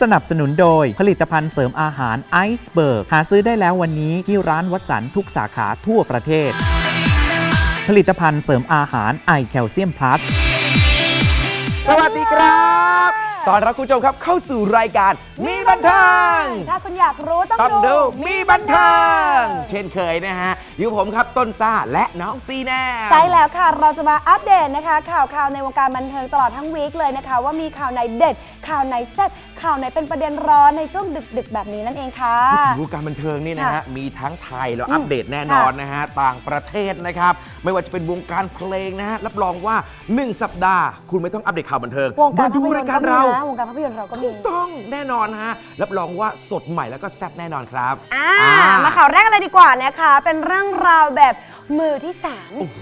สนับสนุนโดยผลิตภัณฑ์เสริมอาหารไอซ์เบิร์กหาซื้อได้แล้ววันนี้ที่ร้านวัดสันทุกสาขาทั่วประเทศ ผลิตภัณฑ์เสริมอาหารไอแคลเซียมพลัสสวัสดีครับตอนรับคุณผู้ชมครับเข้าสู่รายการมีบันเทิงถ้าคุณอยากรู้ต้องต้องดูดูมีบันเทิงเช่นเคยนะฮะ อยู่ผมครับต้นซ่าและน้องซีแนมใช่แล้วค่ะ เราจะมาอัปเดตนะคะ ข่าวข่าวในวงการบันเทิงตลอดทั้งวีคเลยนะคะ ว่ามีข่าวไหนเด็ด ข่าวไหนแซ่บ ข่าวไหนเป็นประเด็นร้อนในช่วงดึกๆ แบบนี้นั่นเองค่ะวงการบันเทิงนี่นะฮะค่ะมีทั้งไทยแล้วอืมอัปเดตแน่นอนนะฮะ ต่างประเทศนะครับ ไม่ว่าจะเป็นวงการเพลงนะฮะ รับรองว่า 1 สัปดาห์ คุณไม่ต้องอัปเดตข่าวบันเทิงวงการมาดูภาพยรานยตร์การก็มีเรานะวงการภาพยนตร์เราก็มีถูกต้องแน่นอนฮะ รับรองว่าสดใหม่แล้วก็แซ่บแน่นอนครับ อ่าอ่มาข่าวแรกเลยดีกว่านะคะ เป็นเรื่องราวแบบมือที่สามโอ้โห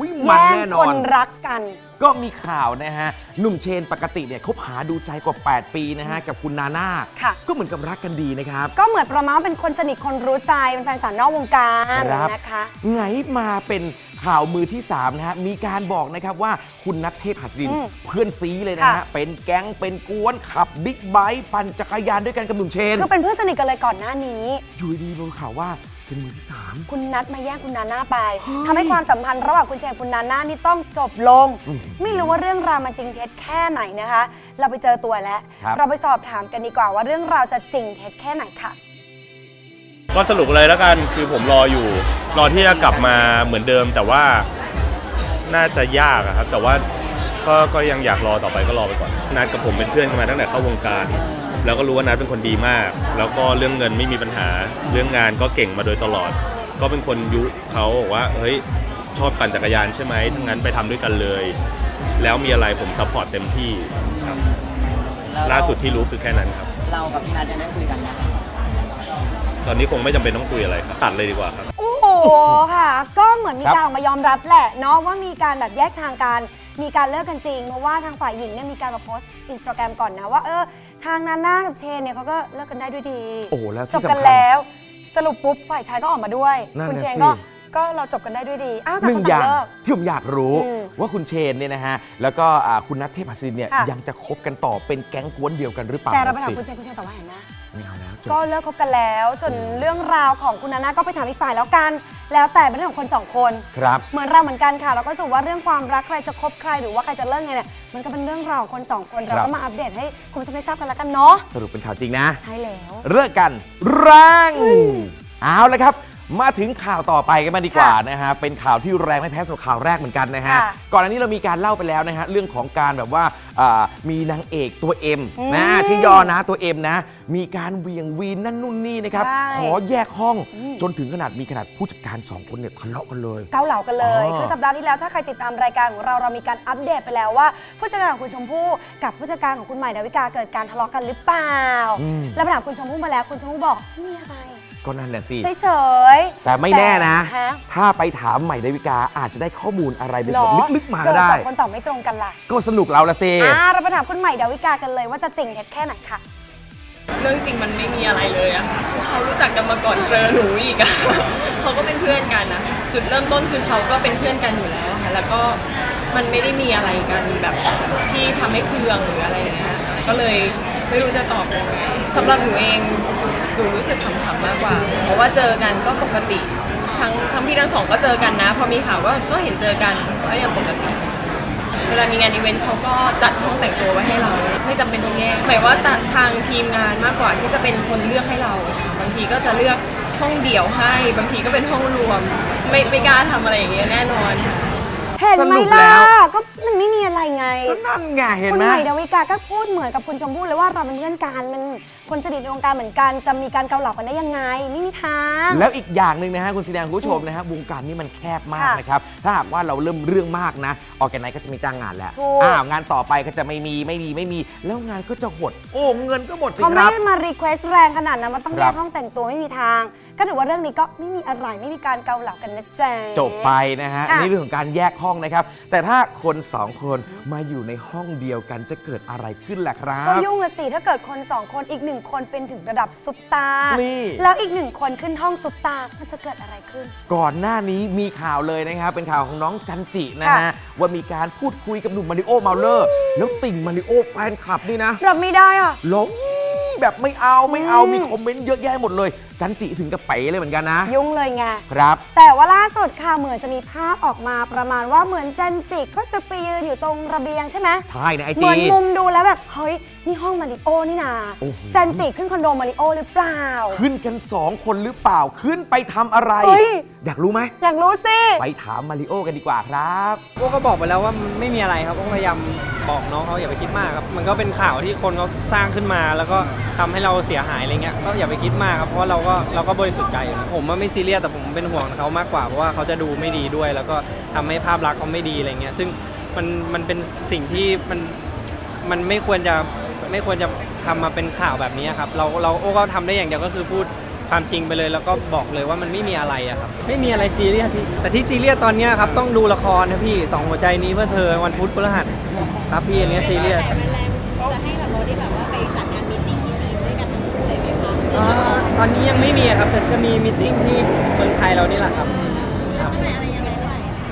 มันแย่งแน่นคอนนรักกัน ก็มีข่าวนะฮะ หนุ่มเชนปกติเนี่ยคบหาดูใจกว่า 8 ปีนะฮะ กับคุณนาน่า ค่ะ ก็เหมือนกับรักกันดีนะครับ ก็เหมือนประมาณว่าเป็นคนสนิทคนรู้ใจเป็นแฟนสาวนอกวงการครับ นะคะ ไงมาเป็นข่าวมือที่ 3 นะฮะ มีการบอกนะครับว่าคุณนัทเทพหัสดิน อืมเพื่อนซีเลยนะฮะค่ะเป็นแก๊งเป็นกวนขับบิ๊กไบค์ปั่นจักรยานด้วยกันกับหนุ่มเชน คือเป็นเพื่อนสนิทกันเลยก่อนหน้านี้ อยู่ดีๆมีข่าวว่า เป็นมือที่3คุณนัดมาแย่งคุณนาน่าไปเฮ้ยทำให้ความสัมพันธ์ระหว่างคุณเชนกับคุณนาน่านี่ต้องจบลง อืมไม่รู้ว่าเรื่องราวมันจริงเท็จแค่ไหนนะคะ เราไปเจอตัวแล้ว ครับ เราไปสอบถามกันดีกว่าว่าเรื่องราวจะจริงเท็จแค่ไหนค่ะ ก็สรุปเลยแล้วกันคือผมรออยู่ รอที่จะกลับมาเหมือนเดิม แต่ว่าน่าจะยากอะครับ แต่ว่าก็ก็ยังอยากรอต่อไปก็รอไปก่อนนัดกับผมเป็นเพื่อนกันมาตั้งแต่เข้าวงการ แล้วก็รู้ว่านัดเป็นคนดีมาก แล้วก็เรื่องเงินไม่มีปัญหา เรื่องงานก็เก่งมาโดยตลอด ก็เป็นคนยุเขาบอกว่า เฮ้ย ชอบปั่นจักรยานใช่ไหมทั้างนั้นไปทำด้วยกันเลย แล้วมีอะไรผมซัพพอร์ตเต็มที่ครับ แล้วเรล่าสุดที่รู้คือแค่นั้นครับ เรากับพี่นัทยังได้คุยกันนะตอนนี้คงไม่จำเป็นต้องคุยอะไรครับ ตัดเลยดีกว่าครับ โอ้โหค่ะ ก็เหมือนมีครับ การออกมายอมรับแหละเนาะว่ามีการแบบแยกทางกัน มีการเลิกกันจริง เพราะว่าทางฝ่ายหญิงเนี่ยมีการมาโพสต์อินสตาแกรมก่อนนะว่าเออ ทางนาน่ากับเชนเนี่ยเขาก็เลิกกันได้ด้วยดีโอ้โหแล้วจที่บสำกันคัญแล้ว สรุปปุ๊บฝ่ายชายก็ออกมาด้วย นั่นคุณน่ะเชนสิก็ก็เราจบกันได้ด้วยดีอ้าวหต่างนึ่คงนอต่าย่างงเลิก ที่ผมอยากรู้อืมว่าคุณเชนเนี่ยนะฮะ แล้วก็อ่าคุณนัทเทพหัสดินเนี่ยค่ะ ยังจะคบกันต่อเป็นแก๊งกวนเดียวกันหรือเปล่าแต่เราไปถามสิ คุณเชนคุณเชนตอบว่าเห็นนะ ไม่เอาแล้วจบก็เลิกคบกันแล้ว ส่วนเรื่องราวของคุณนาน่าก็ไปถามอีกฝ่ายแล้วกัน แล้วแต่เป็นเรื่องของคนสองคน ครับ เหมือนเราเหมือนกันค่ะ เราก็รู้สึกว่าเรื่องความรักใครจะคบใครหรือว่าใครจะเลิกไงเนี่ยมันก็เป็นเรื่องราวของคนสองคนเราครัก็บ มาอัปเดตให้คุณผู้ชมได้ทราบกันแล้วกันเนาะสรุปเป็นข่าวจริงนะ ใช่แล้ว เลิกกันแรงเอาละครับ มาถึงข่าวต่อไปกันมางดีกว่าค่ะนะฮะเป็นข่าวที่แรงไม่แพ้สำหรับข่าวแรกเหมือนกันนะฮะค่ะก่อนอันนี้เรามีการเล่าไปแล้วนะฮะเรื่องของการแบบว่าอ่ามีนางเอกตัวเอ็มอืมนะชื่อย่อนะตัวเอ็มนะ มีการเหวียงวีนนั่นนู่นนี่นะครับใช่ขอแยกห้องอืม จนถึงขนาดมีขนาดผู้จัดการสองคนเนี่ยทะเลาะกันเลย เกาเหลากันเลย อ๋อคือสัปดาห์ที่แล้วถ้าใครติดตามรายการของเราเรามีการอัปเดตไปแล้วว่า ผู้จัดการของคุณชมพู่กับผู้จัดการของคุณใหม่ดาวิกาเกิดการทะเลาะกันหรือเปล่า อืม แล้วไปถามคุณชมพู่มาแล้วคุณชมพู่บอกไม่มีอะไร ก็นั่นแหละสิเฉยๆแต่ไม่แน่นะ ฮถ้าไปถามใหม่ดาวิกาอาจจะได้ข้อมูลอะไรเป็นหรแบอบลึกๆมาเกิก็ดได้สองคนตอบไม่ตรงกันล่ะก็สนุกเราละสิ อ่าเราไปถามคุณใหม่ดาวิกากันเลยว่าจะจริงเท็จแค่ไหนค่ะ เรื่องจริงมันไม่มีอะไรเลยอะค่ะเขารู้จักกันมาก่อนเจอหนูอีกอะ เขาก็เป็นเพื่อนกันนะจุดเริ่มต้นคือเขาก็เป็นเพื่อนกันอยู่แล้วค่ะ แล้วก็มันไม่ได้มีอะไรกันแบบที่ทำให้เคืองหรืออะไรอย่างเงี้ยก็เลย ไม่รู้จะตอบยังไงสำหรับหนูเองหนูรู้สึกขำๆมากกว่า เพราะว่าเจอกันก็ปกติ ทั้งทั้งพี่ทั้งสองก็เจอกันนะ พอมีข่าวก็ก็เห็นเจอกันก็ยังปกติ เวลามีงานอีเวนต์เขาก็จัดห้องแต่งตัวไว้ให้เรา ไม่จำเป็นต้องแยกหมายว่าทางทีมงานมากกว่าที่จะเป็นคนเลือกให้เรา บางทีก็จะเลือกห้องเดี่ยวให้ บางทีก็เป็นห้องรวม ไม่ไม่กล้าทำอะไรอย่างเงี้ยแน่นอนค่ะ เห็นไหมสรุปแล้ล่ะวก็มันไม่มีอะไรไง ก็นั่นไงเห็นคุณไหม ใหม่ดาวิกาก็พูดเหมือนกับคุณชมพู่เลยว่าเราเป็นเพื่อนกันมันคนสนิทในวงการเหมือนกันจะมีการเกาเหลากันได้ยังไง ไม่มีทาง แล้วอีกอย่างหนึ่งนะฮะคุณสีแดงคุณผู้ชมนะฮะวงการนี้มันแคบมากค่ะนะครับ ถ้าหากว่าเราเริ่มเรื่องมากนะ ออกแกไนก็จะมีจ้างงานแล้วถูก อ้าวงานต่อไปก็จะไม่มีไม่มีไม่มี แล้วงานก็จะหด โอ้เงินก็หมดสิเขาคไม่รับ ได้มารีเควสแรงขนาดนั้นมันต้องคแยรักบห้องแต่งตัวไม่มีทาง ก็ถือว่าเรื่องนี้ก็ไม่มีอะไรไม่มีการเกาเหลากันนะจ๊ะจบไปนะฮะค่ะ นี่เรื่องของการแยกห้องนะครับ แต่ถ้าคนสองคนมาอยู่ในห้องเดียวกันจะเกิดอะไรขึ้นล่ะครับก็ยุ่งอะสิถ้าเกิดคนสองคนอีกหนึ่งคนเป็นถึงระดับซุปตาร์นี่ แล้วอีกหนึ่งคนขึ้นห้องซุปตาร์มันจะเกิดอะไรขึ้น ก่อนหน้านี้มีข่าวเลยนะครับเป็นข่าวของน้องจันจินะฮะค่ะ ว่ามีการพูดคุยกับหนุ่มมาริโอเมาเลอร์ แล้วติ่งมาริโอแฟนคลับนี่นะรับไม่ได้อะร้อง แบบไม่เอาไม่เอาอืมมีคอมเมนต์เยอะแยะหมดเลย จันจิถึงกับเป๋เลยเหมือนกันนะ ยุ่งเลยไง ครับ แต่ว่าล่าสุดค่ะเหมือนจะมีภาพออกมาประมาณว่าเหมือนจันจิก็จะไปยืนอยู่ตรงระเบียงใช่ไหมใช่ในไอเหจีมือนมุมดูแล้วแบบเฮ้ยนี่ห้องมาริโอนี่นาโอ้โห จันจิขึ้นคอนโดมาริโอหรือเปล่า ขึ้นกันสองคนหรือเปล่าขึ้นไปทำอะไร เฮ้ย อยากรู้ไหม อยากรู้สิ ไปถามมาริโอกันดีกว่าครับโอ้ก็บอกไปแล้วว่ามันไม่มีอะไรครับโอ้พยายามบอกน้องเขาอย่าไปคิดมากครับ มันก็เป็นข่าวที่คนเขาสร้างขึ้นมา แล้วก็ทำให้เราเสียหายอะไรเงี้ยก็อย่าไปคิดมากครับเพราะเราก็เราก็บริสุทธิ์ใจผมว่าไม่ซีเรียสแต่ผมเป็นห่วงเขามากกว่าเพราะว่าเขาจะดูไม่ดีด้วย แล้วก็ทำให้ภาพลักษณ์เขาไม่ดีอะไรเงี้ยซึ่งมันมันเป็นสิ่งที่มันมันไม่ควรจะไม่ควรจะทำมาเป็นข่าวแบบนี้ครับเราเราโอ้ก็ทำได้อย่างเดียวก็คือพูดความจริงไปเลยแล้วก็บอกเลยว่ามันไม่มีอะไรอะครับไม่มีอะไรซีเรียสพี่แต่ที่ซีเรียสตอนนี้ครับต้องดูละครนะพี่สองหัวใจนี้เพื่อเธอวันพุธพฤหัสครับพี่อันเนี้ยซีเรียส อ่าตอนนี้ยังไม่มีครับแต่จะมีมิทติ้งที่เมืองไทยเรานี่แหละครับครับ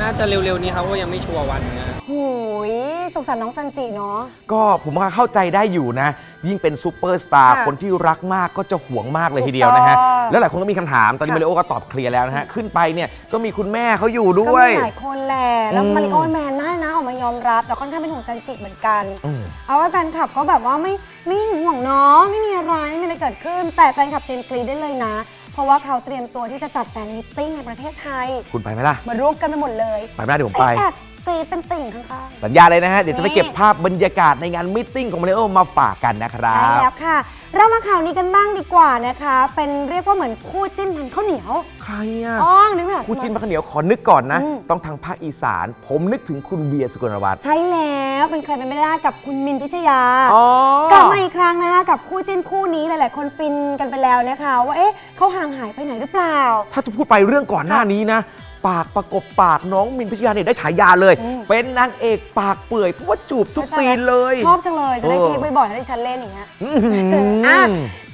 น่าจะเร็วๆนี้ครับว่ายังไม่ชัวร์วันนะหู ยสงสารน้องจันจิเนาะ ก็ผมว่าเข้าใจได้อยู่นะ ยิ่งเป็นซูเปอร์สตาร์ค่ะคนที่รักมากก็จะหวงมากเลยทีเดียวนะฮะ ถูกต้อง แล้วหลายคนก็มีคำถาม ตอนนี้ค่ะมาริโอก็ตอบเคลียร์แล้วนะฮะ ขึ้นไปเนี่ยก็มีคุณแม่เขาอยู่ก็ด้วย มีหลายคนแหละแล้วอืม มาริโอแมนน่านะออกมายอมรับแต่ค่อนข้างเป็นห่วงจันจิเหมือนกัน อืม เอาไว้แฟนคลับเขาแบบว่าไม่ไม่ห่วงน้องไม่มีอะไรไม่มีอะไรเกิดขึ้น แต่แฟนคลับเตรียมกรีดได้เลยนะ เพราะว่าเขาเตรียมตัวที่จะจัดแฟนมิตติ้งในประเทศไทยคุณไปไหมล่ะ มาร่วมกันไปหมดเลยไปไม่ได้เดี๋ยวผมไป แอบก รีดเป็นติ่งข้างๆ สัญญาเลยนะฮะ เดี๋ยวจะไปนี่เก็บภาพบรรยากาศในงานมิทติ้งของมาริโอมาฝากกันนะครัใช่บ แล้วค่ะ เรามาข่าวนี้กันบ้างดีกว่านะคะ เป็นเรียกว่าเหมือนคู่จิ้นพันข้าวเหนียวใครอะอ๋อนึกไม่ออก คู่จิ้นพักเหนียวขอนึกก่อนนะ อืม ต้องทางภาคอีสาน ผมนึกถึงคุณเบียร์สกลวัฒน์ใช่แล้วเป็นใครเป็นไม่ได้กับคุณมินพิชยา อ๋อกลับมาอีกครั้งนะคะกับคู่จิ้นคู่นี้หลาย ๆ คนฟินกันไปแล้วนะคะ ว่าเอ๊ะเขาห่างหายไปไหนหรือเปล่า ถ้าจะพูดไปเรื่องก่อนหน้านี้นะ ปากประกบปากน้องมินพิชยาเนี่ยได้ฉายาเลย อืม เป็นนางเอกปากเปื่อยเพราะว่าจูบทุกซีนเลย ชอบจังเลย จะได้เออเทคบ่อยๆให้ดิฉันเล่นอย่างเงี้ย อื้อหืออะ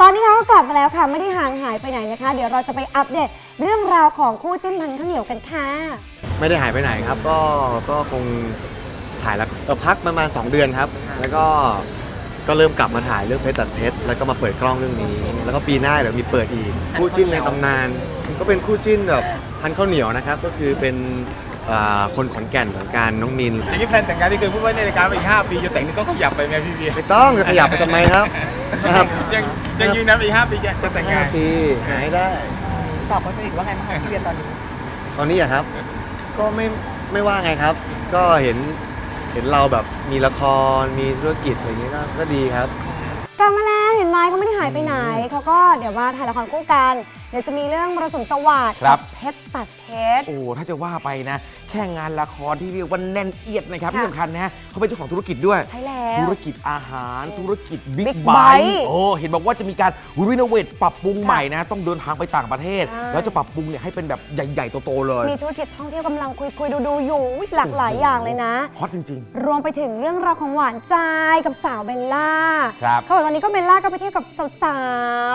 ตอนนี้เขาก็กลับมาแล้วค่ะ ไม่ได้ห่างหายไปไหนนะคะ เดี๋ยวเราจะไปอัปเดตเรื่องราวของคู่จิ้นพันข้าวเหนียวกันค่ะ ไม่ได้หายไปไหนครับ ก็ ก็คงถ่ายแล้วเออพักประมาณ 2 เดือนครับ แล้วก็ ก็เริ่มกลับมาถ่ายเรื่องเพชรตัดเพชร แล้วก็มาเปิดกล้องเรื่องนี้ แล้วก็ปีหน้าเดี๋ยวมีเปิดอีกคู่จิ้นในตำนาน ก็เป็นคู่จิ้นแบบพันข้าวเหนียวนะครับ ก็คือเป็นอ่าคนขอนแก่นเหมือนกันน้องมิน อย่างนี้แพลนแต่งงานที่เคยพูดไว้ในรายการมาอีก5ปีจะแต่งนี่ก็ขยับไปไหมพี่เบียร์ไม่ต้องจะขยับไปทำไมครับนะครับยังยังยืนยันไปอีก5ปีจะแต่งงานห้าปีหายได้ตอบคนสนิทว่าไงบ้างคะพี่เบียร์ตอนนี้ตอนนี้อะครับ ก็ไม่ไม่ว่าไงครับ ก็เห็นเห็นเราแบบมีละครมีธุรกิจอะไรอย่างนี้ก็ก็ดีครับ กลับมาแล้วเห็นไหมเขาไม่ได้หายไปไหนเขาก็เดี๋ยวมาถ่ายละครคู่กันเดี๋ยวจะมีเรื่องมรสุมสวัสดิ์ครับ เพชรตัดเพชร โอ้ ถ้าจะว่าไปนะ แค่งานละครที่เรียกว่าแน่นเอียดนะครับ ค่ะ ที่สำคัญนะฮะเขาเป็นเจ้าของธุรกิจด้วย ใช่แล้ว ธุรกิจอาหารธุรกิจบิ๊ Big กไบ Bike โอ้เห็นบอกว่าจะมีการรีโนเวทปรับปรุงใหม่นะ ต้องเดินทางไปต่างประเทศ ใช่ แล้วจะปรับปรุงเนี่ยให้เป็นแบบใหญ่ๆโตๆเลยมีธุรกิจท่องเที่ยวกำลังคุยคุยดูดูๆอยู่อุ๊ยหลากหลายอย่างเลยนะ ฮอตจริง รวมไปถึงเรื่องราวของหวานใจกับสาวเบลล่าครับเขาบอกตอนนี้ก็เบลล่าก็ไปเที่ยวกับสา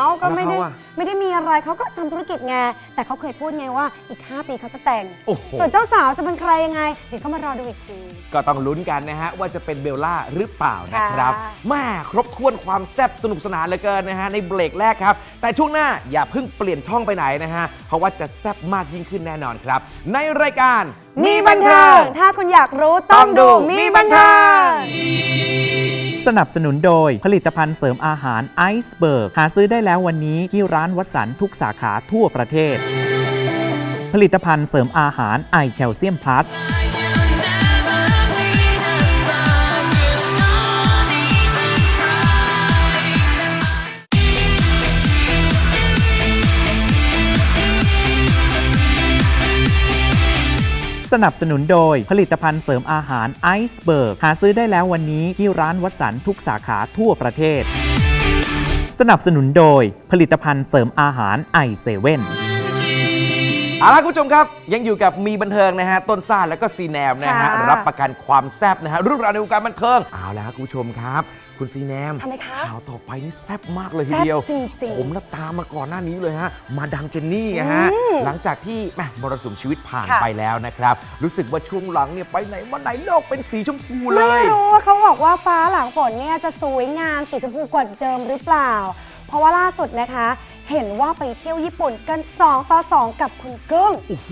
วๆ ก็ไม่ได้แล้วเขาอะ ไม่ได้มีอะไรเขาก็ทำธุรกิจไงแต่เขาเคยพูดไงว่าอีก 5 ปีเขาจะแต่ง โอ้โห ส่วนเจ้าสาวจะเป็นใครยังไง เดี๋ยวก็มารอดูอีกที ก็ต้องลุ้นกันนะฮะ ว่าจะเป็นเบลล่าหรือเปล่านะครับค่ะ แม่ครบถ้วนความแซ่บสนุกสนานเหลือเกินนะฮะ ในเบรกแรกครับ แต่ช่วงหน้าอย่าเพิ่งเปลี่ยนช่องไปไหนนะฮะ เพราะว่าจะแซ่บมากยิ่งขึ้นแน่นอนครับ ในรายการ มีบันเทิง ถ้าคุณอยากรู้ต้องดูต้องดูมีบันเทิง สนับสนุนโดยผลิตภัณฑ์เสริมอาหารไอซ์เบิร์กหาซื้อได้แล้ววันนี้ที่ร้านวัดสันทุกสาขาทั่วประเทศ ผลิตภัณฑ์เสริมอาหารไอแคลเซียมพลัส สนับสนุนโดย ผลิตภัณฑ์เสริมอาหารไอซ์เบิร์กหาซื้อได้แล้ววันนี้ที่ร้านวัดสันทุกสาขาทั่วประเทศ สนับสนุนโดย ผลิตภัณฑ์เสริมอาหารไอเซเว่นเอาล่ะคุณผู้ชมครับ ยังอยู่กับมีบันเทิงนะฮะ ต้นซ่าแล้วก็ซีแนมนะฮะ ค่ะ รับประกันความแซ่บนะฮะเรื่องราวในวงการบันเทิงเอาละครับคุณผู้ชมครับ คุณซีแนมทำไมคะข่าวต่อไปนี่แซ่บมากเลยทีแซ่บเดียวจริงๆผมน่ะตามมาก่อนหน้านี้เลยฮะ มาดังเจนนี่ไงฮะ อืมหลังจากที่แหมมรสุมชีวิตผ่านค่ะ ไปแล้วนะครับ รู้สึกว่าช่วงหลังเนี่ยไปไหนมาไหนโลกเป็นสีชมพูเลไม่ย รู้ว่าเขาบอกว่าฟ้าหลังฝนเนี่ยจะสวยงามสีชมพูกว่าเดิมหรือเปล่า เพราะว่าล่าสุดนะคะ เห็นว่าไปเที่ยวญี่ปุ่นกัน2ต่อ2 กับคุณกึ้งโอ้โห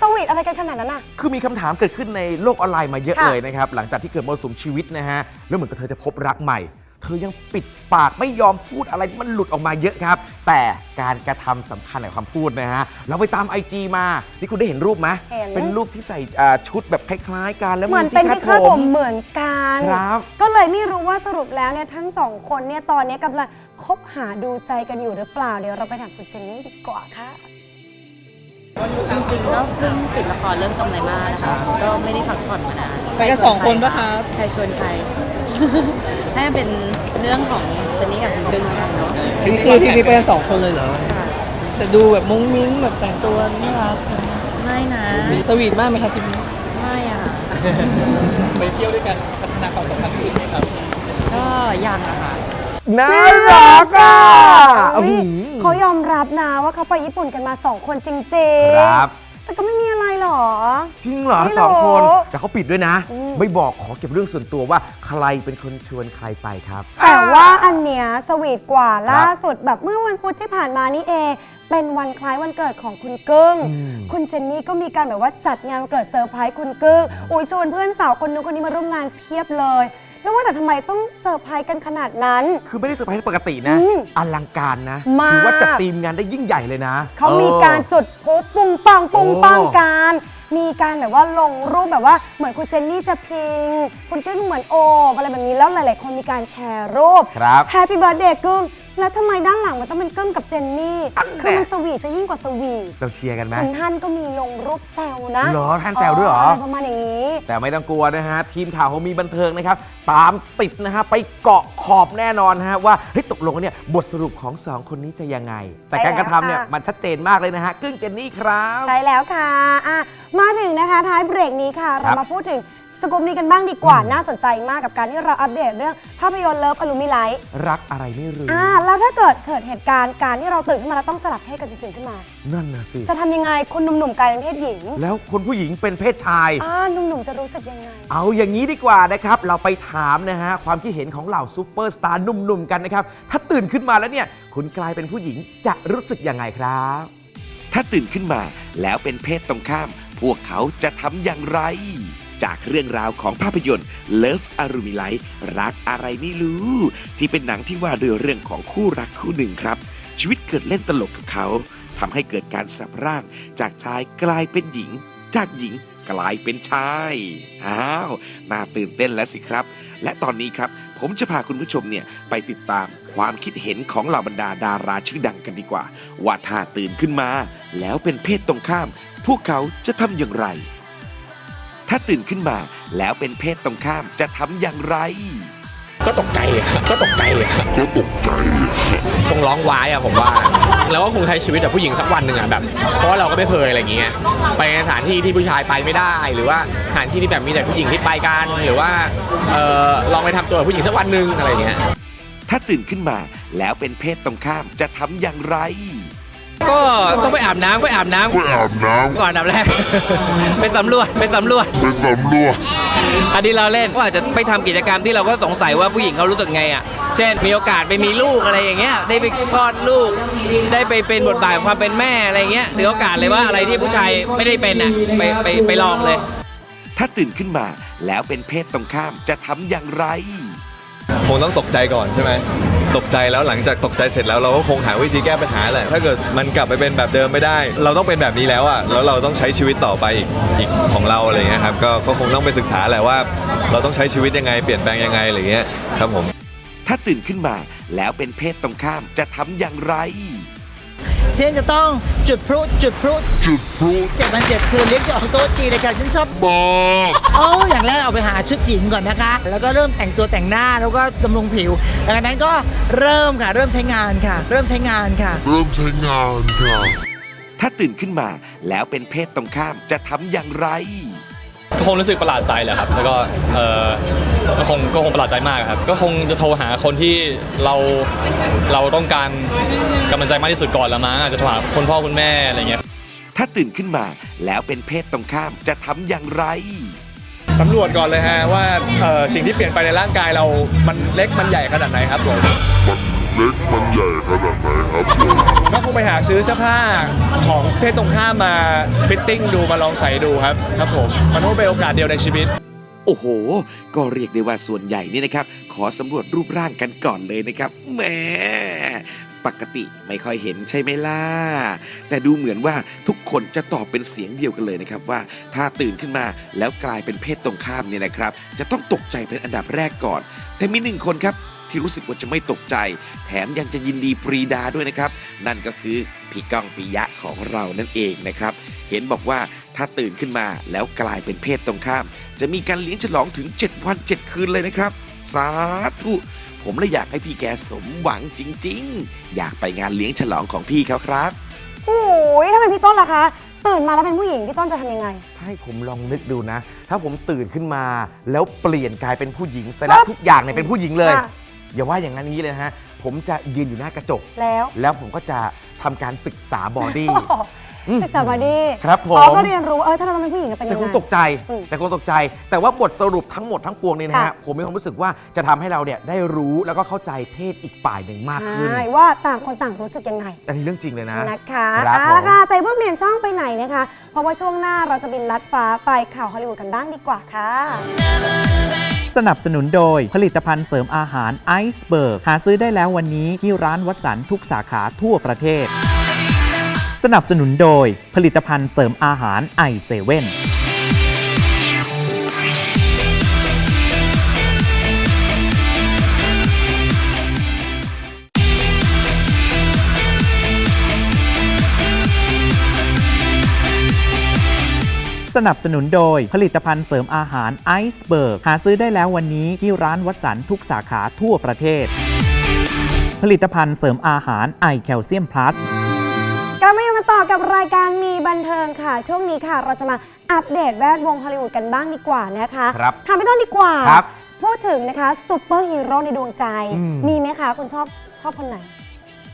สวีทอะไรกันขนาดนั้นน่ะคือมีคำถามเกิดขึ้นในโลกออนไลน์มาเยอะค่ะ เลยนะครับ หลังจากที่เกิดมรสุมชีวิตนะฮะ แล้วเหมือนกับเธอจะพบรักใหม่ เธอยังปิดปากไม่ยอมพูดอะไรที่มันหลุดออกมาเยอะครับ แต่การกระทำสำคัญในความพูดนะฮะ เราไปตาม IG มาที่คุณได้เห็นรูปไหมเห็นเป็นรูปที่ใส่อ่าชุดแบบคล้ายๆกันแล้วเหมือนที่เป็นที่คาดผมเหมือนกัน ครับ ก็เลยไม่รู้ว่าสรุปแล้วเนี่ยทั้งสองคนเนี่ยตอนนี้กำลัง คบหาดูใจกันอยู่หรือเปล่า เดี๋ยวเราไปถามคุณเจนนี่ดีกว่าค่ะ จริงๆก็เพิ่งปิดละครเรื่องกำไรมากนะคะ ก็ไม่ได้พักผ่อนมานานไปกันสองคนปะคะ ใครชวนใคร ให้มันเป็นเรื่องของเจนนี่กับคุณกึ้งแล้วกันเนาะคือคือทีนี้ไปกันสองคนเลยเหรอ แต่ดูแบบมุ้งมิ้งแบบแต่งตัวน่ารักไม่นะ สวีทมากไหมครับทีนี้ไม่อะค่ะ ไปเที่ยวด้วยกันพัฒนาความสัมพันธ์ขึ้นไหมครับ ก็ยังอะค่ะ น่ารักอะเฮ้ยอื้อหือ เขายอมรับนะว่าเขาไปญี่ปุ่นกันมาสองคนจริงครับๆแต่ก็ไม่มีอะไรหรอ จริงเหรอไม่รู้สองคน แต่เขาปิดด้วยนะ อืม ไม่บอกขอเก็บเรื่องส่วนตัวว่าใครเป็นคนชวนใครไปครับ แต่ว่าอันเนี้ยสวีทกว่าครับล่าสุดแบบเมื่อวันพุธที่ผ่านมานี่เอง เป็นวันคล้ายวันเกิดของคุณกึ้ง อืมคุณเจนนี่ก็มีการแบบว่าจัดงานวันเกิดเซอร์ไพรส์คุณกึ้งอุ้ยชวนเพื่อนสาวคนนู้นคนนี้มาร่วมงานเพียบเลย แล้วว่าแต่ทำไมต้องเซอร์ไพรส์กันขนาดนั้น คือไม่ได้เซอร์ไพรส์ปกตินะ อืมอลังการนะมาก ถืว่าจัดทีมงานได้ยิ่งใหญ่เลยนะเขามีออการจุดพลุปุงปังปุงปังโอ้กันมีการแบบว่าลงรูปแบบว่าเหมือนคุณเจนนี่จะพิง คุณกึ้งเหมือนโอบอะไรแบบนี้แล้วหลาย ๆ คนมีการแชร์รูป ครับแฮปปี้เบิร์ดเดย์กึ้ง แล้วทำไมด้านหลังมันต้องเป็นกึ้งกับเจนนี่อันแน่คือมันสวีทซะยิ่งกว่าสวีทเราเชียร์กันไหมคุณท่านก็มีลงรูปแซวนะเหรอท่านแซวด้วยเหรอะไรประมาณอย่างนี้ แต่ไม่ต้องกลัวนะฮะ ทีมข่าวของมีบันเทิงนะครับ ตามติดนะฮะ ไปเกาะขอบแน่นอนนะฮะ ว่าเฮ้ยตกลงเนี่ยบทสรุปของสองคนนี้จะยังไง แต่การกระทำเนี่ยใช่แล้วค่ะมันชัดเจนมากเลยนะฮะกึ้งเจนนี่ครับใช่แล้วค่ะอะมาถึงนะคะท้ายเบรกนี้ค่ะเรามาพูดถึง สกูปนี้กันบ้างดีกว่าน่าสนใจมากกับการที่เราอัปเดตเรื่องภาพยนตร์เลิฟอลูมิไลท์รักอะไรไม่รู้ อ่าแล้วถ้าเกิดเกิดเหตุการณ์การที่เราตื่นขึ้นมาแล้วต้องสลับเพศกันจริงๆขึ้นมา นั่นนะสิ จะทำยังไงคุณหนุ่มๆกลายเป็นเพศหญิงแล้วคนผู้หญิงเป็นเพศชาย อ่าหนุ่มๆจะรู้สึกยังไง เอาอย่างนี้ดีกว่านะครับ เราไปถามนะฮะความคิดเห็นของเหล่าซูเปอร์สตาร์หนุ่มๆกันนะครับ ถ้าตื่นขึ้นมาแล้วเนี่ยคุณกลายเป็นผู้หญิงจะรู้สึกยังไงครับ ถ้าตื่นขึ้นมาแล้วเป็นเพศตรงข้าม พวกเขาจะทำอย่างไร จากเรื่องราวของภาพยนตร์ Love a r u m i l i g h t รักอะไรไม่รู้ ที่เป็นหนังที่ว่าด้วยเรื่องของคู่รักคู่หนึ่งครับ ชีวิตเกิดเล่นตลกกับเขาทำให้เกิดการสับร่าง จากชายกลายเป็นหญิง จากหญิงกลายเป็นชาย อ้าว น่าตื่นเต้นแล้วสิครับ และตอนนี้ครับ ผมจะพาคุณผู้ชมเนี่ยไปติดตามความคิดเห็นของเหล่าบรรดาดาราชื่อดังกันดีกว่า ว่าถ้าตื่นขึ้นมา แล้วเป็นเพศตรงข้าม พวกเขาจะทำอย่างไร ถ้าตื่นขึ้นมาแล้วเป็นเพศตรงข้ามจะทำอย่างไร ก็ตกใจอะก็ตกใจอะก็ตกใจคงร้องว้ายอะผมว่า แล้วก็คงใช้ชีวิตแบบผู้หญิงสักวันหนึ่งอะแบบ เพราะว่าเราก็ไม่เคยอะไรอย่างเงี้ย ไปในสถานที่ที่ผู้ชายไปไม่ได้ หรือว่าสถานที่ที่แบบมีแต่ผู้หญิงที่ไปกัน หรือว่าเออลองไปทำตัวแบบผู้หญิงสักวันหนึ่งอะไรอย่างเงี้ย ถ้าตื่นขึ้นมาแล้วเป็นเพศตรงข้ามจะทำอย่างไร ก็ต้องไปอาบน้ำไปอาบน้ำไปอาบน้ำก่อนอันดับแรก ไปสำรวจไปสำรวจ ไปสำรวจ อันนี้เราเล่นก็อาจจะไปทำกิจกรรมที่เราก็สงสัยว่าผู้หญิงเขารู้สึกไงอะ เช่นมีโอกาสไปมีลูกอะไรอย่างเงี้ย ได้ไปคลอดลูก ได้ไปเป็นบทบาทของความเป็นแม่อะไรเงี้ยถือโอกาสเลยว่าอะไรที่ผู้ชายไม่ได้เป็นอะไปไปไปลองเลย ถ้าตื่นขึ้นมาแล้วเป็นเพศตรงข้ามจะทำอย่างไร คงต้องตกใจก่อนใช่ไหม ตกใจแล้วหลังจากตกใจเสร็จแล้วเราก็คงหาวิธีแก้ปัญหาแหละถ้าเกิดมันกลับไปเป็นแบบเดิมไม่ได้ เราต้องเป็นแบบนี้แล้วอะแล้วเราต้องใช้ชีวิตต่อไปอีกอีกของเราอะไรเงี้ยครับก็ก็คงต้องไปศึกษาแหละว่า เราต้องใช้ชีวิตยังไงเปลี่ยนแปลงยังไงอะไรเงี้ยครับผม ถ้าตื่นขึ้นมาแล้วเป็นเพศตรงข้ามจะทำอย่างไร เช่นจะต้องจุดพลุจุดพลุจุดพลุเจ็ดวันเจ็ดคืนเลี้ยงฉลองโต๊ะจีนเลยค่ะฉันชอบมากโอ้อย่างแรกเอาไปหาชุดหญิงก่อนนะคะ แล้วก็เริ่มแต่งตัวแต่งหน้าแล้วก็บำรุงผิวหลังจากนั้นก็เริ่มค่ะ เริ่มใช้งานค่ะ เริ่มใช้งานค่ะ เริ่มใช้งานค่ะ ถ้าตื่นขึ้นมาแล้วเป็นเพศตรงข้ามจะทำอย่างไรก็คงรู้สึกประหลาดใจแหละครับ แล้วก็เออ ก็คงก็คงประหลาดใจมากครับ ก็คงจะโทรหาคนที่เราเราต้องการกำลังใจมากที่สุดก่อนละมั้งอาจจะโทรหาคุณพ่อคุณแม่อะไรเงี้ย ถ้าตื่นขึ้นมาแล้วเป็นเพศตรงข้ามจะทำอย่างไร สำรวจก่อนเลยฮะว่าเอ่อสิ่งที่เปลี่ยนไปในร่างกายเรา มันเล็กมันใหญ่ขนาดไหนครับผม เล็กมันใหญ่ขนาดไหนครับผม ก็คงไปหาซื้อเสื้อผ้าของเพศตรงข้ามมาฟิตติ้งดูมาลองใส่ดูครับครับผม มันคงเป็นโอกาสเดียวในชีวิต โอ้โห ก็เรียกได้ว่าส่วนใหญ่นี่นะครับ ขอสำรวจรูปร่างกันก่อนเลยนะครับแหมปกติไม่ค่อยเห็นใช่ไหมล่ะ แต่ดูเหมือนว่าทุกคนจะตอบเป็นเสียงเดียวกันเลยนะครับว่า ถ้าตื่นขึ้นมาแล้วกลายเป็นเพศตรงข้ามเนี่ยนะครับ จะต้องตกใจเป็นอันดับแรกก่อน แต่มีหนึ่งคนครับ ที่รู้สึกว่าจะไม่ตกใจ แถมยังจะยินดีปรีดาด้วยนะครับ นั่นก็คือพี่ก้องปิยะของเรานั่นเองนะครับ เห็นบอกว่าถ้าตื่นขึ้นมาแล้วกลายเป็นเพศตรงข้าม จะมีการเลี้ยงฉลองถึง 7 วัน 7 คืนเลยนะครับ สาธุ ผมเลยอยากให้พี่แกสมหวังจริง ๆ อยากไปงานเลี้ยงฉลองของพี่เขาครับ โอ้ยถ้าเป็นพี่ต้นล่ะคะ ตื่นมาแล้วเป็นผู้หญิงพี่ต้นจะทำยังไงถ้าให้ผมลองนึกดูนะ ถ้าผมตื่นขึ้นมาแล้วเปลี่ยนกลายเป็นผู้หญิงซะแล้วทุกอย่างเนี่ยเป็นผู้หญิงเลย ค่ะ อย่าว่าอย่างนั้นนี้เลยนะฮะ ผมจะยืนอยู่หน้ากระจก แล้ว แล้วผมก็จะทำการศึกษาบอดี้ อืมศึกษาบอดี้ครับผม อ๋อก็เรียนรู้ เออ ถ้าเราเป็นผู้หญิงจะเป็นแต่ยังคไงงตกใจ อืมแต่คงตกใจ แต่ว่าบทสรุปทั้งหมดทั้งปวงนี้นะฮะ ค่ะ ผมมีความรู้สึกว่าจะทำให้เราเนี่ยได้รู้แล้วก็เข้าใจเพศอีกฝ่ายหนึ่งมากขึ้นใช่ว่าต่างคนต่างรู้สึกยังไง อันนี้เรื่องจริงเลยนะ นะคะครับเอาผมละค่ะ แต่เพิ่งเปลี่ยนช่องไปไหนนะคะ เพราะว่าช่วงหน้าเราจะบินลัดฟ้าไปข่าวฮอลลีวูดกันบ้างดีกว่าค่ะ สนับสนุนโดย ผลิตภัณฑ์เสริมอาหารไอซ์เบิร์กหาซื้อได้แล้ววันนี้ที่ร้านวัดสันทุกสาขาทั่วประเทศ สนับสนุนโดย ผลิตภัณฑ์เสริมอาหารไอเซเว่น สนับสนุนโดย ผลิตภัณฑ์เสริมอาหารไอซ์เบิร์กหาซื้อได้แล้ววันนี้ที่ร้านวัดสันทุกสาขาทั่วประเทศ ผลิตภัณฑ์เสริมอาหารไอแคลเซียมพลัส กลับมาอยู่กันต่อกับรายการมีบันเทิงค่ะ ช่วงนี้ค่ะ เราจะมาอัปเดตแวดวงฮอลลีวูดกันบ้างดีกว่านะคะครับทำไม่ต้องดีกว่า ครับ พูดถึงนะคะซูเปอร์ฮีโร่ในดวงใจ อืม มีไหมคะ คุณชอบชอบคนไหน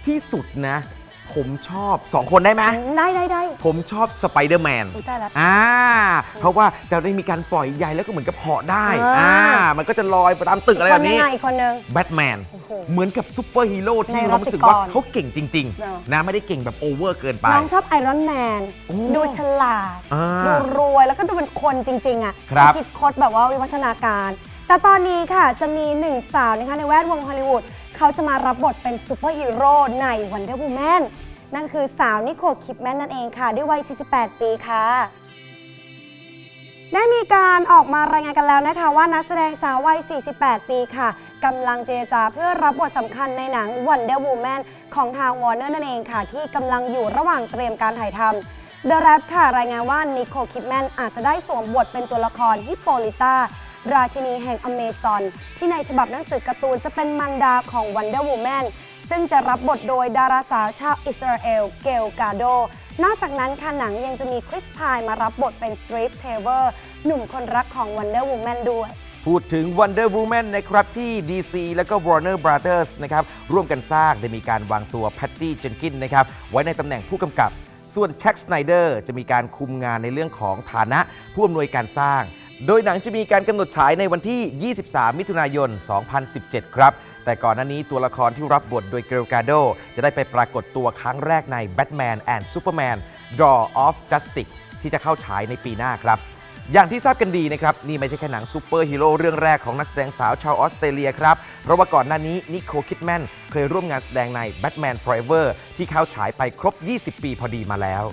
ที่สุดนะ ผมชอบสองคนได้ไหมได้ได้ได้ผมชอบสไปเดอร์แมนอุ๊ยตายแล้ว อ่า เพราะว่าจะได้มีการปล่อยใยแล้วก็เหมือนกับเหาะได้อ่า อ่ามันก็จะลอยไปตามตึกอะไรคแบนบยันี้งไงอีกคนนึงแบทแมน โอ้โหเหมือนกับซูเปอร์ฮีโร่ที่ในเรารู้สึกว่ารัตติกรเขาเก่งจริง เนอะ ๆ นะไม่ได้เก่งแบบโอเวอร์เกินไป น้องชอบไอรอนแมนโอ้ดูฉลาด อ่าดูรวยแล้วก็ดูเป็นคนจริง ๆ อะครับ คิดคดแบบว่าวิวัฒนาการ แต่ตอนนี้ค่ะจะมีหนึ่งสาวนะคะในแวดวงฮอลลีวูดเขาจะมารับบทเป็นซูเปอร์ฮีโร่ใน Wonder Woman นั่นคือสาวนิโคลคิปแมนนั่นเองค่ะ ด้วยวัย 48 ปีค่ะ ได้มีการออกมารายงานกันแล้วนะคะ ว่านักแสดงสาววัย 48 ปีค่ะกำลังเจรจาเพื่อรับบทสำคัญในหนัง Wonder Woman ของทาง Warner นั่นเองค่ะ ที่กำลังอยู่ระหว่างเตรียมการถ่ายทำ The Rap ค่ะ รายงานว่านิโคลคิดแมนอาจจะได้สวมบทเป็นตัวละครฮิปโปลิต้า ราชินีแห่งอเมซอน ที่ในฉบับหนังสือการ์ตูนจะเป็นมันดาของ Wonder Woman ซึ่งจะรับบทโดยดาราสาวชาวอิสราเอล เกลกาโด นอกจากนั้นค่ะหนังยังจะมีคริสพายมารับบทเป็นสตรีฟเทเวอร์หนุ่มคนรักของ Wonder Woman ด้วย พูดถึง Wonder Woman นะครับที่ DC แล้วก็ Warner Brothers นะครับร่วมกันสร้างได้มีการวางตัว Patty Jenkins นะครับไว้ในตำแหน่งผู้กำกับ ส่วนแช็กสไนเดอร์จะมีการคุมงานในเรื่องของฐานะผู้อำนวยการสร้าง โดยหนังจะมีการกำหนดฉายในวันที่ 23 มิถุนายน 2017 ครับ แต่ก่อนหน้านี้ตัวละครที่รับบทโดยเกลกาโด จะได้ไปปรากฏตัวครั้งแรกใน Batman and Superman Draw of Justice ที่จะเข้าฉายในปีหน้าครับ อย่างที่ทราบกันดีนะครับ นี่ไม่ใช่แค่หนังซูเปอร์ฮีโร่เรื่องแรกของนักแสดงสาวชาวออสเตรเลียครับ เพราะว่าก่อนหน้านี้นิโคลคิดแมนเคยร่วมงานแสดงใน Batman Forever ที่เข้าฉายไปครบ 20 ปีพอดีมาแล้ว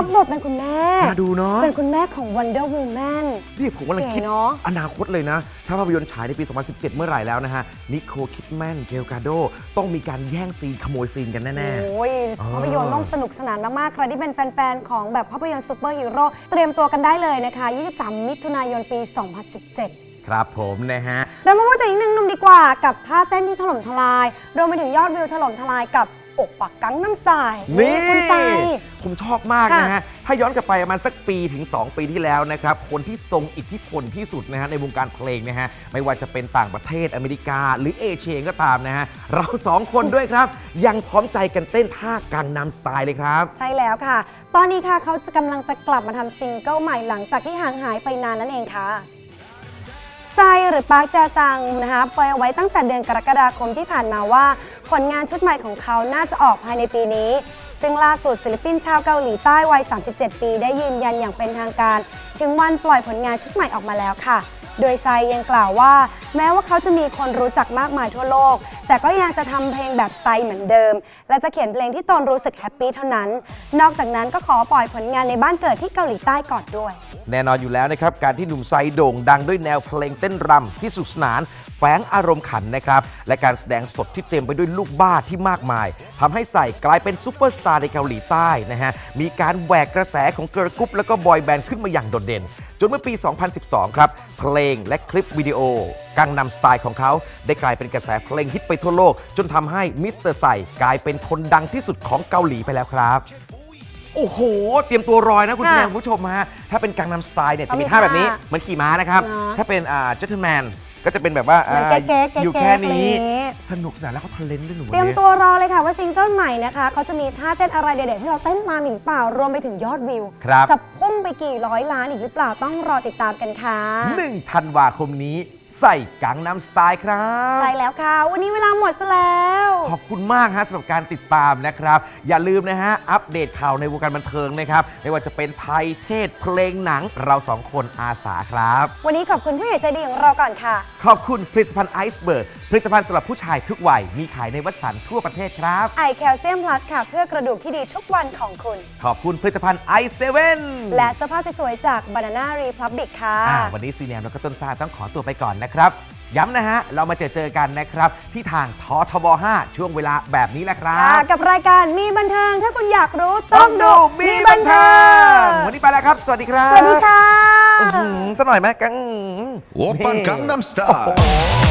รารับบทเป็นคุณแม่มาดูเนาะ เป็นคุณแม่ของ Wonder Woman นี่ผมกำลังคิดเก๋เนอะ อนาคตเลยนะ ถ้าภาพยนตร์ฉายในปี 2017 เมื่อไหร่แล้วนะฮะ นิโคลคิดแมนเกลกาโด ต้องมีการแย่งซีนขโมยซีนกันแน่ โอ้ยอ๋อ ภาพยนตร์ต้องสนุกสนานมากๆใครที่เป็นแฟน ๆ ของแบบภาพยนตร์ซูเปอร์ฮีโร่เตรียมตัวกันได้เลยนะคะ 23 มิถุนายนปี 2017 ๆ ครับผมนะฮะ เรามาพูดถึงอีกหนึ่งหนุ่มดีกว่ากับท่าเต้นที่ถล่มทลายรวมไปถึงยอดวิวถล่มทลายกับ อกปักกังน้ำสายนี่คุณไฟผมชอบมากนะค่ะฮะ ถ้าย้อนกลับไปประมาณสักปีถึง 2 ปีที่แล้วนะครับ คนที่ทรงอิทธิพลที่สุดนะฮะในวงการเพลงนะฮะ ไม่ว่าจะเป็นต่างประเทศอเมริกา หรือเอเชียก็ตามนะฮะ เราสองคนด้วยครับ ยังพร้อมใจกันเต้นท่ากังนำสไตล์เลยครับ ใช่แล้วค่ะ ตอนนี้ค่ะเขาจะกำลังจะกลับมาทำซิงเกิลใหม่หลังจากที่ห่างหายไปนานนั่นเองค่ะไซหรือปาร์คแจซังนะคะปล่อยเอาไว้ตั้งแต่เดือนกรกฎาคมที่ผ่านมาว่า ผลงานชุดใหม่ของเขาน่าจะออกภายในปีนี้ ซึ่งล่าสุดศิลปินชาวเกาหลีใต้วัย 37 ปีได้ยืนยันอย่างเป็นทางการ ถึงวันปล่อยผลงานชุดใหม่ออกมาแล้วค่ะ โดยไซยังกล่าวว่าแม้ว่าเขาจะมีคนรู้จักมากมายทั่วโลก แต่ก็ยังจะทำเพลงแบบไซเหมือนเดิม และจะเขียนเพลงที่ตนรู้สึกแฮปปี้เท่านั้น นอกจากนั้นก็ขอปล่อยผลงานในบ้านเกิดที่เกาหลีใต้ก่อนด้วย แน่นอนอยู่แล้วนะครับ การที่หนุ่มไซโด่งดังด้วยแนวเพลงเต้นรำที่สนุกสนานแฝงอารมณ์ขันนะครับ และการแสดงสดที่เต็มไปด้วยลูกบ้าที่มากมายทำให้ใส่กลายเป็นซูเปอร์สตาร์ในเกาหลีใต้นะฮะ มีการแหวกกระแสของเกิร์ลกรุ๊ปแล้วก็บอยแบนด์ขึ้นมาอย่างโดดเด่น จนเมื่อปี 2012 ครับ เพลงและคลิปวิดีโอกังนำสไตล์ของเขา ได้กลายเป็นกระแสเพลงฮิตไปทั่วโลก จนทำให้มิสเตอร์ไซกลายเป็นคนดังที่สุดของเกาหลีไปแล้วครับ โอ้โห เตรียมตัวรอยนะคุณค่ะแม่คุณผู้ชมฮะถ้าเป็นกังนำสไตล์เนี่ยต้อจะงมีมีท่าแบบนี้ท่าเหมือนขี่ม้านะครับเนอะถ้าเป็นอ่าเจ t เ e อร์แมนก็จะเป็นแบบว่าเหมือนอ่าเก๊ๆเก๊ๆอยู่แค่นี้ อะไรอย่างงี้สนุกสนานแล้วก็ทะเลนด้วยหนูเตรียมนี้ตัวรอเลยค่ะว่าซิงเกิลใหม่นะคะเขาจะมีท่าเต้นอะไรเด็ดๆที่เราเต้นตามอีกหรือเปล่ารวมไปถึงยอดวิว ครับจะพุ่งไปกี่ร้อยล้านอีกหรือเปล่าต้องรอติดตามกันค่ะ หนึ่งธันวาคมนี้ ใส่กังนำสไตล์ครับ ใช่แล้วค่ะ วันนี้เวลาหมดซะแล้ว ขอบคุณมากฮะสำหรับการติดตามนะครับ อย่าลืมนะฮะ อัปเดตข่าวในวงการบันเทิงนะครับ ไม่ว่าจะเป็นไทยเทศเพลงหนังเราสองคนอาสาครับ วันนี้ขอบคุณผู้ใหญ่ใจดีของเราก่อนค่ะ ขอบคุณผลิตภัณฑ์ไอซ์เบิร์กผลิตภัณฑ์สำหรับผู้ชายทุกวัยมีขายในวัดสันทั่วประเทศครับไอแคลเซียมพลัสค่ะเพื่อกระดูกที่ดีทุกวันของคุณ ขอบคุณผลิตภัณฑ์ไอเซเว่นและเสื้อผ้าสวยๆจาก Banana Republic ค่ะวันนี้ซีแนมแล้วก็ต้นซาต้องขอตัวไปก่อนนะครับ ย้ำนะฮะ เรามาเจอเจอกันนะครับ ที่ทางททบ 5 ช่วงเวลาแบบนี้แหละครับกับรายการมีบันเทิงถ้าคุณอยากรู้ต้องดูมีบันเทิงวันนี้ไปแล้วครับ สวัสดีครับสวัสดีค่ะบสน่อยไหมกัง Oppan กังนำสต Style.